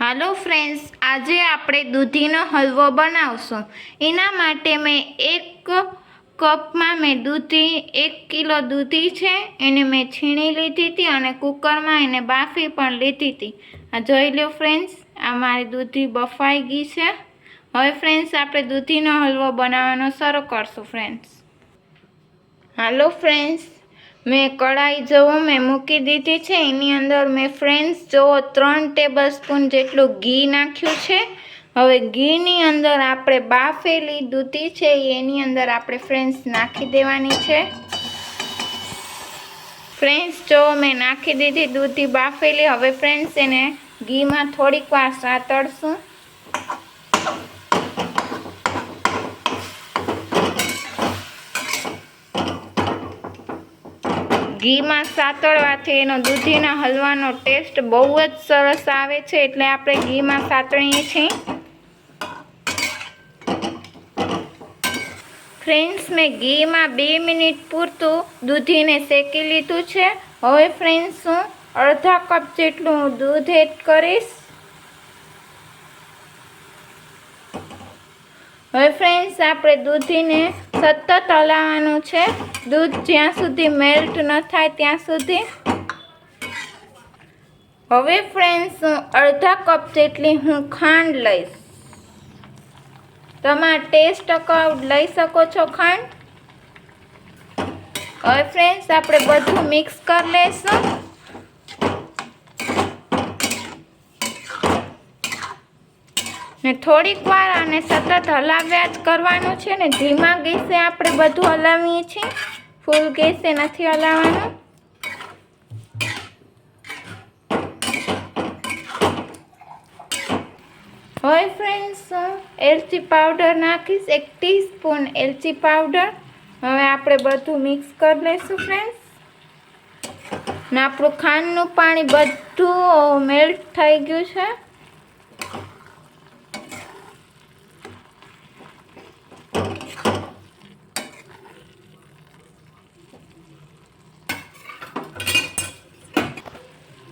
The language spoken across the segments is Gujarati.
હાલો ફ્રેન્ડ્સ, આજે આપણે દૂધીનો હલવો બનાવશું. એના માટે મેં એક કપમાં મેં દૂધી, એક કિલો દૂધી છે, એને મેં છીણી લીધી હતી અને કુકરમાં એને બાફી પણ લીધી હતી. આ જોઈ લો ફ્રેન્ડ્સ, આ મારી દૂધી બફાઈ ગઈ છે. હવે ફ્રેન્ડ્સ, આપણે દૂધીનો હલવો બનાવવાનો શરૂ કરશું, ફ્રેન્ડ્સ. હાલો ફ્રેન્ડ્સ મેં કઢાઈ જવો, મેં મૂકી દીધી છે. એની અંદર મેં ફ્રેન્ડ્સ જુઓ ત્રણ ટેબલ સ્પૂન જેટલું ઘી નાખ્યું છે. હવે ઘીની અંદર આપણે બાફેલી દૂધી છે, એની અંદર આપણે ફ્રેન્ડ્સ નાખી દેવાની છે. ફ્રેન્ડ્સ જો મેં નાખી દીધી દૂધી બાફેલી. હવે ફ્રેન્ડ્સ એને ઘીમાં થોડીક વાર સાતળશું. ઘીમાં સાતળવાથી એનો દૂધીના હલવાનો ટેસ્ટ બહુ જ સરસ આવે છે. એટલે આપણે ઘીમાં સાતળીએ છીએ. ફ્રેન્ડ્સ, મેં ઘીમાં બે મિનિટ પૂરતું દૂધીને શેકી લીધું છે. હવે ફ્રેન્ડ્સ, હું અડધા કપ જેટલું હું દૂધ એડ કરીશ. હવે ફ્રેન્ડ્સ, આપણે દૂધીને સતત હલાવવાનું છે. દૂધ જ્યાં સુધી મેલ્ટ ન થાય ત્યાં સુધી. હવે ફ્રેન્ડ્સ હું અડધા કપ જેટલી હું ખાંડ લઈશ. તમારા ટેસ્ટ અકાઉન્ટ લઈ શકો છો ખાંડ. હવે ફ્રેન્ડ્સ આપણે બધું મિક્સ કરી લઈશું. ને થોડીક વાર આને સતત હલાવ્યા જ કરવાનું છે ને ધીમા ગેસે આપણે બધું હલાવીએ છીએ. ફૂલ ગેસે નથી હલાવવાનું. હોય ફ્રેન્ડ્સ એલચી પાવડર નાખીશ, એક ટીસ્પૂન એલચી પાવડર. હવે આપણે બધું મિક્સ કરી લઈશું ફ્રેન્ડ્સ ને આપણું ખાંડનું પાણી બધું મેલ્ટ થઈ ગયું છે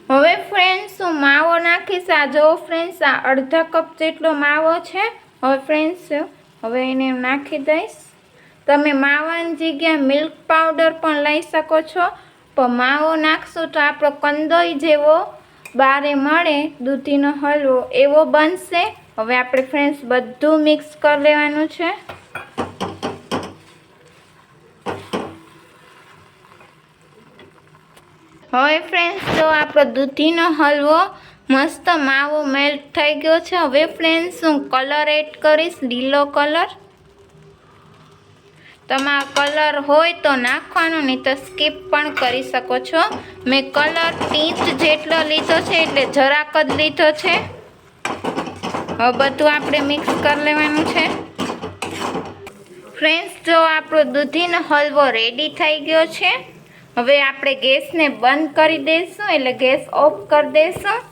હવે ફ્રેન્ડ્સ હું માવો નાખીશ આ જો ફ્રેન્ડ્સ, આ અડધા કપ જેટલો માવો છે. હવે ફ્રેન્ડ્સ, હવે એને નાખી દઈશ. તમે માવાની જગ્યાએ મિલ્ક પાવડર પણ લઈ શકો છો. પણ માવો નાખશો તો આપણો કંદોઈ જેવો બારે મળે, દૂધીનો હલવો એવો બનશે. હવે આપણે ફ્રેન્ડ્સ, બધું મિક્સ કરી લેવાનું છે. હવે ફ્રેન્ડ્સ તો આપણો દૂધીનો હલવો મસ્ત માવો મેલ્ટ થઈ ગયો છે. હવે ફ્રેન્ડ્સ હું કલર એડ કરીશ, લીલો કલર તમાર કલર હોય તો નાખવાનો, નહીં તો સ્કીપ પણ કરી શકો છો. મેં કલર ટીચ જેટલો લીધો છે, એટલે જરાક જ લીધો છે. હવે બધું આપણે મિક્સ કરી લેવાનું છે. ફ્રેન્ડ્સ જો આપણો દૂધીનો હલવો રેડી થઈ ગયો છે, હવે આપણે ગેસને બંધ કરી દઈશું, એટલે ગેસ ઓફ કરી દઈશું.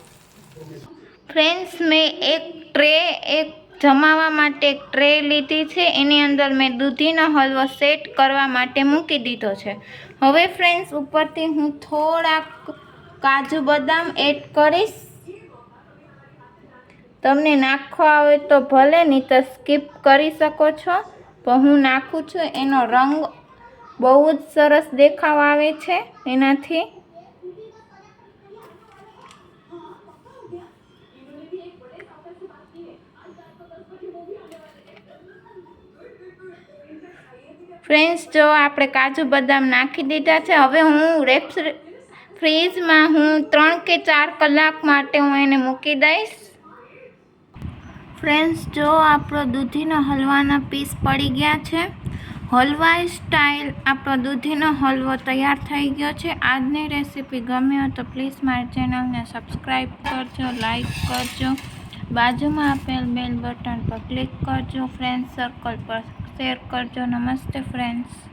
ફ્રેન્ડ્સ, મેં એક ટ્રે, એક જમાવા માટે એક ટ્રે લીધી છે. એની અંદર મેં દૂધીનો હલવો સેટ કરવા માટે મૂકી દીધો છે. હવે ફ્રેન્ડ્સ, ઉપરથી હું થોડાક કાજુ બદામ એડ કરીશ. તમને નાખવા આવે તો ભલે, નહીં તો સ્કીપ કરી શકો છો. પણ હું નાખું છું. એનો રંગ બહુ જ સરસ દેખાવ આવે છે. એનાથી ફ્રેન્ડ્સ, જો આપણે કાજુ બદામ નાખી દીધા છે, હવે હું રેપ્સ ફ્રીજમાં હું ત્રણ કે ચાર કલાક માટે હું એને મૂકી દઈશ. ફ્રેન્ડ્સ, જો આપણો દૂધીનો હલવાના પીસ પડી ગયા છે. હલવાઈ સ્ટાઇલ આપણો દૂધીનો હલવો તૈયાર થઈ ગયો છે. આજની રેસીપી ગમી હોય તો પ્લીઝ મારી ચેનલને સબસ્ક્રાઈબ કરજો, લાઈક કરજો. બાજુમાં આપેલ બેલ બટન પર ક્લિક કરજો. ફ્રેન્ડ સર્કલ પર શેર કરજો નમસ્તે ફ્રેન્ડ્સ